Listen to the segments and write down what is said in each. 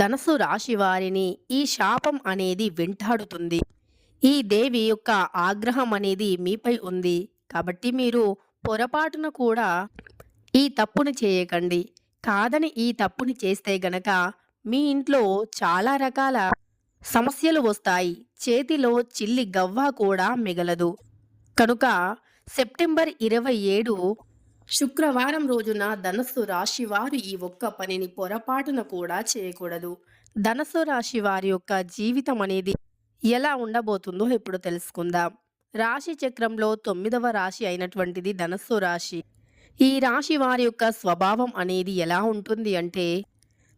ధనసు రాశి వారిని ఈ శాపం అనేది వెంటాడుతుంది. ఈ దేవి యొక్క ఆగ్రహం అనేది మీపై ఉంది. కాబట్టి మీరు పొరపాటున కూడా ఈ తప్పును చేయకండి. కాదని ఈ తప్పుని చేస్తే గనక మీ ఇంట్లో చాలా రకాల సమస్యలు వస్తాయి. చేతిలో చిల్లి గవ్వ కూడా మిగలదు. కనుక సెప్టెంబర్ ఇరవై ఏడు శుక్రవారం రోజున ధనస్సు రాశి వారు ఈ ఒక్క పనిని పొరపాటున కూడా చేయకూడదు. ధనస్సు రాశి వారి యొక్క జీవితం అనేది ఎలా ఉండబోతుందో ఇప్పుడు తెలుసుకుందాం. రాశి చక్రంలో తొమ్మిదవ రాశి అయినటువంటిది ధనస్సు రాశి. ఈ రాశి వారి యొక్క స్వభావం అనేది ఎలా ఉంటుంది అంటే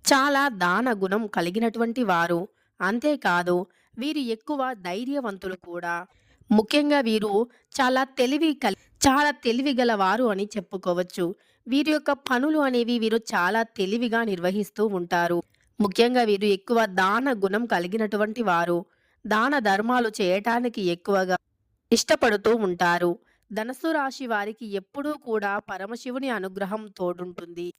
చాలా దాన గుణం కలిగినటువంటి వారు. అంతేకాదు వీరు ఎక్కువ ధైర్యవంతులు కూడా. ముఖ్యంగా వీరు చాలా తెలివి కలి చాలా తెలివి గలవారు అని చెప్పుకోవచ్చు. వీరి యొక్క పనులు అనేవి వీరు చాలా తెలివిగా నిర్వహిస్తూ ఉంటారు. ముఖ్యంగా వీరు ఎక్కువ దాన గుణం కలిగినటువంటి వారు. దాన ధర్మాలు చేయటానికి ఎక్కువగా ఇష్టపడుతూ ఉంటారు. ధనస్సు రాశి వారికి ఎప్పుడూ కూడా పరమశివుని అనుగ్రహం తోడుంటుంది.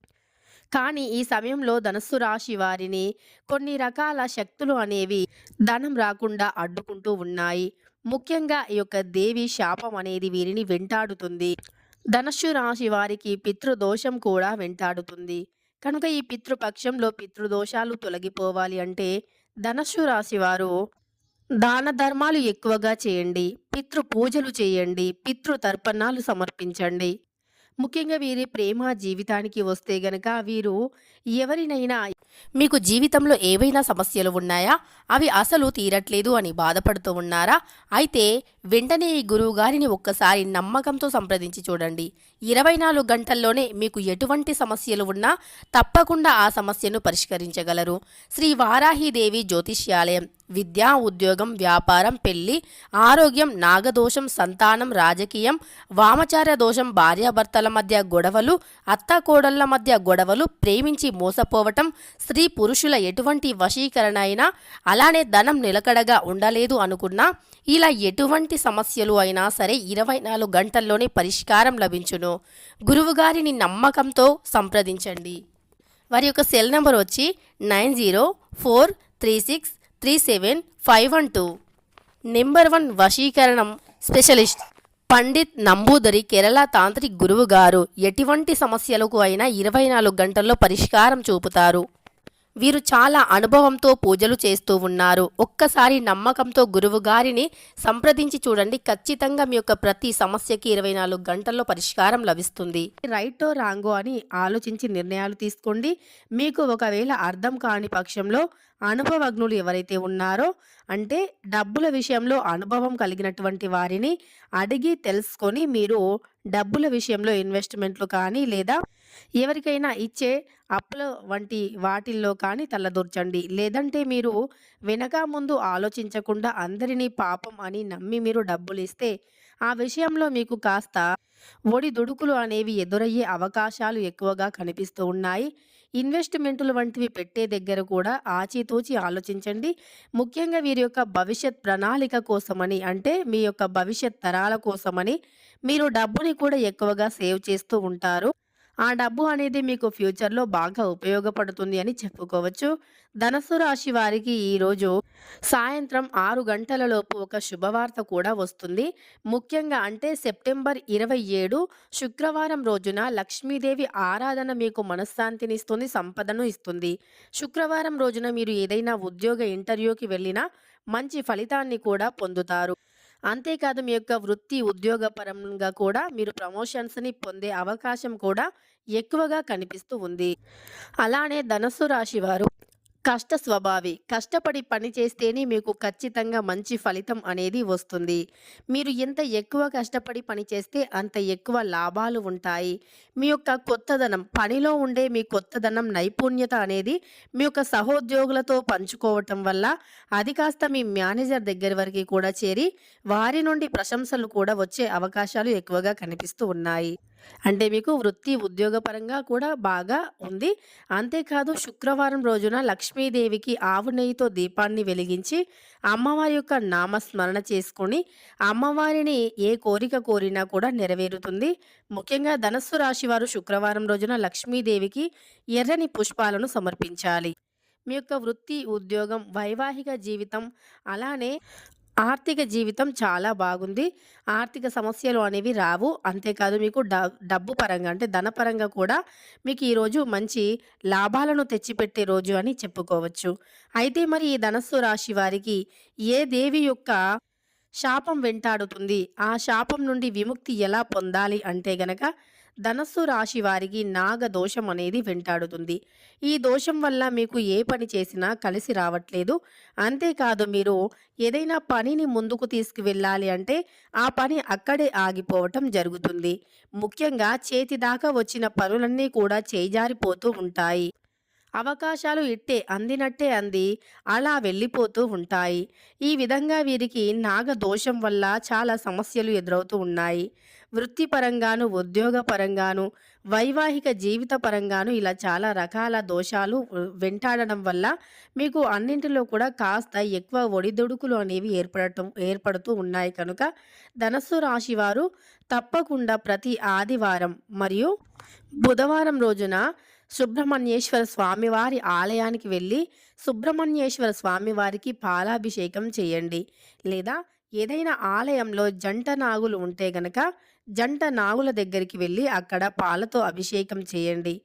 కానీ ఈ సమయంలో ధనస్సు రాశి వారిని కొన్ని రకాల శక్తులు అనేవి ధనం రాకుండా అడ్డుకుంటూ ఉన్నాయి. ముఖ్యంగా ఈ యొక్క దేవి శాపం అనేది వీరిని వెంటాడుతుంది. ధనస్సు రాశి వారికి పితృదోషం కూడా వెంటాడుతుంది. కనుక ఈ పితృపక్షంలో పితృదోషాలు తొలగిపోవాలి అంటే ధనస్సు రాశి వారు దాన ధర్మాలు ఎక్కువగా చేయండి. పితృ పూజలు చేయండి. పితృ తర్పణాలు సమర్పించండి. ముఖ్యంగా వీరి ప్రేమ జీవితానికి వస్తే గనక వీరు ఎవరినైనా మీకు జీవితంలో ఏవైనా సమస్యలు ఉన్నాయా? అవి అసలు తీరట్లేదు అని బాధపడుతూ ఉన్నారా? అయితే వెంటనే ఈ గురువు గారిని ఒక్కసారి నమ్మకంతో సంప్రదించి చూడండి. ఇరవై నాలుగు గంటల్లోనే మీకు ఎటువంటి సమస్యలు ఉన్నా తప్పకుండా ఆ సమస్యను పరిష్కరించగలరు. శ్రీ వారాహిదేవి జ్యోతిష్యాలయం. విద్య ఉద్యోగం వ్యాపారం పెళ్ళి ఆరోగ్యం నాగదోషం సంతానం రాజకీయం వామచార్య దోషం భార్యాభర్తల మధ్య గొడవలు అత్త మధ్య గొడవలు ప్రేమించి మోసపోవటం స్త్రీ పురుషుల ఎటువంటి వశీకరణ అయినా అలానే ధనం నిలకడగా ఉండలేదు అనుకున్నా ఇలా ఎటువంటి సమస్యలు అయినా సరే ఇరవై నాలుగు గంటల్లోనే పరిష్కారం లభించును. గురువుగారిని నమ్మకంతో సంప్రదించండి. వారి యొక్క సెల్ నెంబర్ వచ్చి nine zero four three six three seven five one two. Number one వశీకరణం స్పెషలిస్ట్. పండిత్ నంబూదరి కేరళ తాంత్రిక్ గురువు గారు ఎటువంటి సమస్యలకు అయినా ఇరవై నాలుగు గంటల్లో పరిష్కారం చూపుతారు. వీరు చాలా అనుభవంతో పూజలు చేస్తూ ఉన్నారు. ఒక్కసారి నమ్మకంతో గురువు గారిని సంప్రదించి చూడండి. ఖచ్చితంగా మీ యొక్క ప్రతి సమస్యకి ఇరవై నాలుగు గంటల్లో పరిష్కారం లభిస్తుంది. రైటో రాంగో అని ఆలోచించి నిర్ణయాలు తీసుకోండి. మీకు ఒకవేళ అర్థం కాని పక్షంలో అనుభవజ్ఞులు ఎవరైతే ఉన్నారో అంటే డబ్బుల విషయంలో అనుభవం కలిగినటువంటి వారిని అడిగి తెలుసుకొని మీరు డబ్బుల విషయంలో ఇన్వెస్ట్మెంట్లు కానీ లేదా ఎవరికైనా ఇచ్చే అప్పుల వంటి వాటిల్లో కానీ తలదూర్చండి. లేదంటే మీరు వెనక ముందు ఆలోచించకుండా అందరినీ పాపం అని నమ్మి మీరు డబ్బులు ఇస్తే ఆ విషయంలో మీకు కాస్త ఒడిదుడుకులు అనేవి ఎదురయ్యే అవకాశాలు ఎక్కువగా కనిపిస్తూ ఉన్నాయి. ఇన్వెస్ట్మెంట్లు వంటివి పెట్టే దగ్గర కూడా ఆచితూచి ఆలోచించండి. ముఖ్యంగా వీరి యొక్క భవిష్యత్ ప్రణాళిక కోసమని అంటే మీ యొక్క భవిష్యత్ తరాల కోసమని మీరు డబ్బుని కూడా ఎక్కువగా సేవ్ చేస్తూ ఉంటారు. ఆ డబ్బు అనేది మీకు ఫ్యూచర్లో బాగా ఉపయోగపడుతుంది అని చెప్పుకోవచ్చు. ధనస్సు రాశి వారికి ఈరోజు సాయంత్రం ఆరు గంటలలోపు ఒక శుభవార్త కూడా వస్తుంది. ముఖ్యంగా అంటే సెప్టెంబర్ ఇరవై ఏడు శుక్రవారం రోజున లక్ష్మీదేవి ఆరాధన మీకు మనశ్శాంతిని ఇస్తుంది సంపదను ఇస్తుంది. శుక్రవారం రోజున మీరు ఏదైనా ఉద్యోగ ఇంటర్వ్యూకి వెళ్ళినా మంచి ఫలితాన్ని కూడా పొందుతారు. అంతేకాదు మీ యొక్క వృత్తి ఉద్యోగపరంగా కూడా మీరు ప్రమోషన్స్ని పొందే అవకాశం కూడా ఎక్కువగా కనిపిస్తూ ఉంది. అలానే ధనస్సు రాశి వారు కష్ట స్వభావి. కష్టపడి పని చేస్తేనే మీకు ఖచ్చితంగా మంచి ఫలితం అనేది వస్తుంది. మీరు ఎంత ఎక్కువ కష్టపడి పని చేస్తే అంత ఎక్కువ లాభాలు ఉంటాయి. మీ యొక్క కొత్తదనం పనిలో ఉండే మీ కొత్తదనం నైపుణ్యత అనేది మీ యొక్క సహోద్యోగులతో పంచుకోవటం వల్ల అది కాస్త మీ మేనేజర్ దగ్గర వరకు కూడా చేరి వారి నుండి ప్రశంసలు కూడా వచ్చే అవకాశాలు ఎక్కువగా కనిపిస్తూ ఉన్నాయి. అంటే మీకు వృత్తి ఉద్యోగపరంగా కూడా బాగా ఉంది. అంతేకాదు శుక్రవారం రోజున లక్ష్మీదేవికి ఆవు నెయ్యితో దీపాన్ని వెలిగించి అమ్మవారి యొక్క నామస్మరణ చేసుకొని అమ్మవారిని ఏ కోరిక కోరినా కూడా నెరవేరుతుంది. ముఖ్యంగా ధనస్సు రాశి వారు శుక్రవారం రోజున లక్ష్మీదేవికి ఎర్రని పుష్పాలను సమర్పించాలి. మీ యొక్క వృత్తి, ఉద్యోగం, వైవాహిక జీవితం అలానే ఆర్థిక జీవితం చాలా బాగుంది. ఆర్థిక సమస్యలు అనేవి రావు. అంతేకాదు మీకు డబ్బు పరంగా అంటే ధనపరంగా కూడా మీకు ఈరోజు మంచి లాభాలను తెచ్చిపెట్టే రోజు అని చెప్పుకోవచ్చు. అయితే మరి ఈ ధనస్సు రాశి వారికి ఏ దేవి యొక్క శాపం వెంటాడుతుంది? ఆ శాపం నుండి విముక్తి ఎలా పొందాలి అంటే గనక ధనస్సు రాశి వారికి నాగ దోషం అనేది వెంటాడుతుంది. ఈ దోషం వల్ల మీకు ఏ పని చేసినా కలిసి రావట్లేదు. అంతేకాదు మీరు ఏదైనా పనిని ముందుకు తీసుకువెళ్ళాలి అంటే ఆ పని అక్కడే ఆగిపోవటం జరుగుతుంది. ముఖ్యంగా చేతి దాకా వచ్చిన పనులన్నీ కూడా చేజారిపోతూ ఉంటాయి. అవకాశాలు ఇట్టే అందినట్టే అంది అలా వెళ్ళిపోతూ ఉంటాయి. ఈ విధంగా వీరికి నాగ దోషం వల్ల చాలా సమస్యలు ఎదురవుతూ ఉన్నాయి. వృత్తిపరంగాను, ఉద్యోగపరంగాను, వైవాహిక జీవిత పరంగాను ఇలా చాలా రకాల దోషాలు వెంటాడడం వల్ల మీకు అన్నింటిలో కూడా కాస్త ఎక్కువ ఒడిదుడుకులు అనేవి ఏర్పడటం ఏర్పడుతూ ఉన్నాయి కనుక ధనస్సు రాశి వారు తప్పకుండా ప్రతి ఆదివారం మరియు బుధవారం రోజున సుబ్రహ్మణ్యేశ్వర స్వామివారి ఆలయానికి వెళ్ళి సుబ్రహ్మణ్యేశ్వర స్వామివారికి పాలాభిషేకం చేయండి. లేదా ఏదైనా ఆలయంలో జంట నాగులు ఉంటే గనక జంట నాగుల దగ్గరికి వెళ్ళి అక్కడ పాలతో అభిషేకం చేయండి.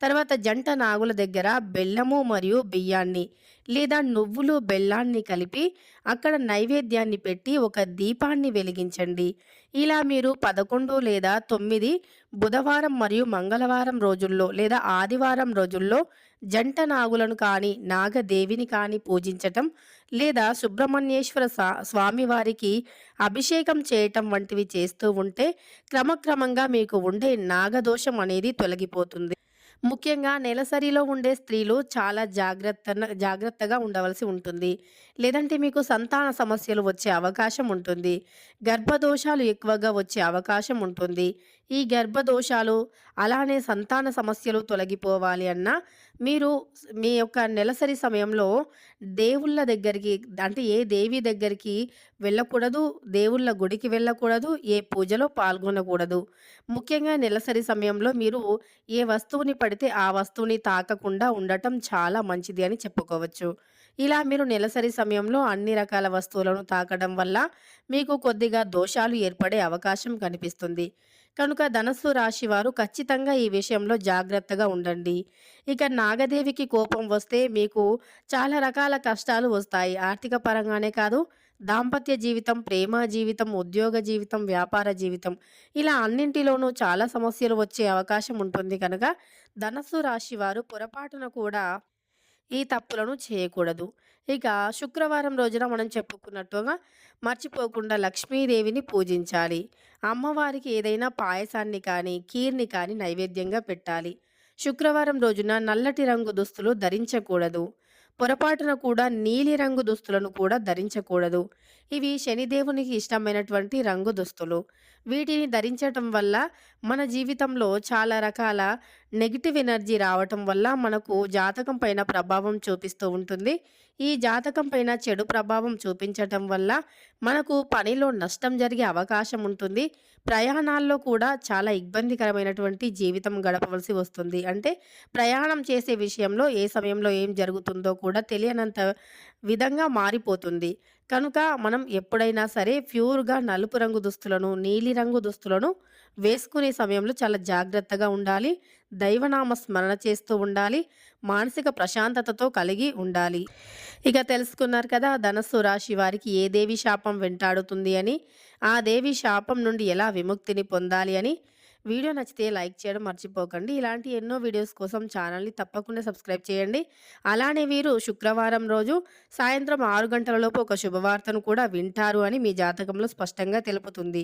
తర్వాత జంట నాగుల దగ్గర బెల్లము మరియు బియ్యాన్ని లేదా నువ్వులు, బెల్లాన్ని కలిపి అక్కడ నైవేద్యాన్ని పెట్టి ఒక దీపాన్ని వెలిగించండి. ఇలా మీరు 11 లేదా తొమ్మిది బుధవారం మరియు మంగళవారం రోజుల్లో లేదా ఆదివారం రోజుల్లో జంట నాగులను కానీ, నాగదేవిని కానీ పూజించటం లేదా సుబ్రహ్మణ్యేశ్వర సా స్వామివారికి అభిషేకం చేయటం వంటివి చేస్తూ ఉంటే క్రమక్రమంగా మీకు ఉండే నాగదోషం అనేది తొలగిపోతుంది. ముఖ్యంగా నెలసరిలో ఉండే స్త్రీలు చాలా జాగ్రత్తన జాగ్రత్తగా ఉండవలసి ఉంటుంది. లేదంటే మీకు సంతాన సమస్యలు వచ్చే అవకాశం ఉంటుంది. గర్భదోషాలు ఎక్కువగా వచ్చే అవకాశం ఉంటుంది. ఈ గర్భదోషాలు అలానే సంతాన సమస్యలు తొలగిపోవాలి అన్నా మీరు మీ యొక్క నెలసరి సమయంలో దేవుళ్ళ దగ్గరికి అంటే ఏ దేవి దగ్గరికి వెళ్ళకూడదు. దేవుళ్ళ గుడికి వెళ్ళకూడదు. ఏ పూజలో పాల్గొనకూడదు. ముఖ్యంగా నెలసరి సమయంలో మీరు ఏ వస్తువుని పడితే ఆ వస్తువుని తాకకుండా ఉండటం చాలా మంచిది అని చెప్పుకోవచ్చు. ఇలా మీరు నెలసరి సమయంలో అన్ని రకాల వస్తువులను తాకడం వల్ల మీకు కొద్దిగా దోషాలు ఏర్పడే అవకాశం కనిపిస్తుంది. కనుక ధనస్సు రాశి వారు ఖచ్చితంగా ఈ విషయంలో జాగ్రత్తగా ఉండండి. ఇక నాగదేవికి కోపం వస్తే మీకు చాలా రకాల కష్టాలు వస్తాయి. ఆర్థిక పరంగానే కాదు దాంపత్య జీవితం, ప్రేమ జీవితం, ఉద్యోగ జీవితం, వ్యాపార జీవితం ఇలా అన్నింటిలోనూ చాలా సమస్యలు వచ్చే అవకాశం ఉంటుంది కనుక ధనస్సు రాశి వారు పొరపాటున కూడా ఈ తప్పులను చేయకూడదు. ఇక శుక్రవారం రోజున మనం చెప్పుకున్నట్టుగా మర్చిపోకుండా లక్ష్మీదేవిని పూజించాలి. అమ్మవారికి ఏదైనా పాయసాన్ని కానీ, కీర్‌ని కానీ నైవేద్యంగా పెట్టాలి. శుక్రవారం రోజున నల్లటి రంగు దుస్తులు ధరించకూడదు. పొరపాటున కూడా నీలిరంగు దుస్తులను కూడా ధరించకూడదు. ఇవి శనిదేవునికి ఇష్టమైనటువంటి రంగు దుస్తులు. వీటిని ధరించటం వల్ల మన జీవితంలో చాలా రకాల నెగిటివ్ ఎనర్జీ రావటం వల్ల మనకు జాతకం పైన ప్రభావం చూపిస్తూ ఉంటుంది. ఈ జాతకం పైన చెడు ప్రభావం చూపించటం వల్ల మనకు పనిలో నష్టం జరిగే అవకాశం ఉంటుంది. ప్రయాణాల్లో కూడా చాలా ఇబ్బందికరమైనటువంటి జీవితం గడపవలసి వస్తుంది. అంటే ప్రయాణం చేసే విషయంలో ఏ సమయంలో ఏం జరుగుతుందో కూడా తెలియనంత విధంగా మారిపోతుంది. కనుక మనం ఎప్పుడైనా సరే ప్యూర్‌గా నలుపు రంగు దుస్తులను, నీలి నీలిరంగు దుస్తులను వేసుకునే సమయంలో చాలా జాగ్రత్తగా ఉండాలి. దైవనామ స్మరణ చేస్తూ ఉండాలి. మానసిక ప్రశాంతతతో కలిగి ఉండాలి. ఇక తెలుసుకున్నారు కదా! ధనస్సు రాశి వారికి ఏ దేవి శాపం వెంటాడుతుంది అని. ఆ దేవి శాపం నుండి ఎలా విముక్తిని పొందాలి అని. వీడియో నచ్చితే లైక్ చేయడం మర్చిపోకండి. ఇలాంటి ఎన్నో వీడియోస్ కోసం ఛానల్‌ని తప్పకుండా సబ్స్క్రైబ్ చేయండి. అలానే వీరు శుక్రవారం రోజు సాయంత్రం ఆరు గంటలలోపు ఒక శుభవార్తను కూడా వింటారు అని మీ జాతకంలో స్పష్టంగా తెలుపుతుంది.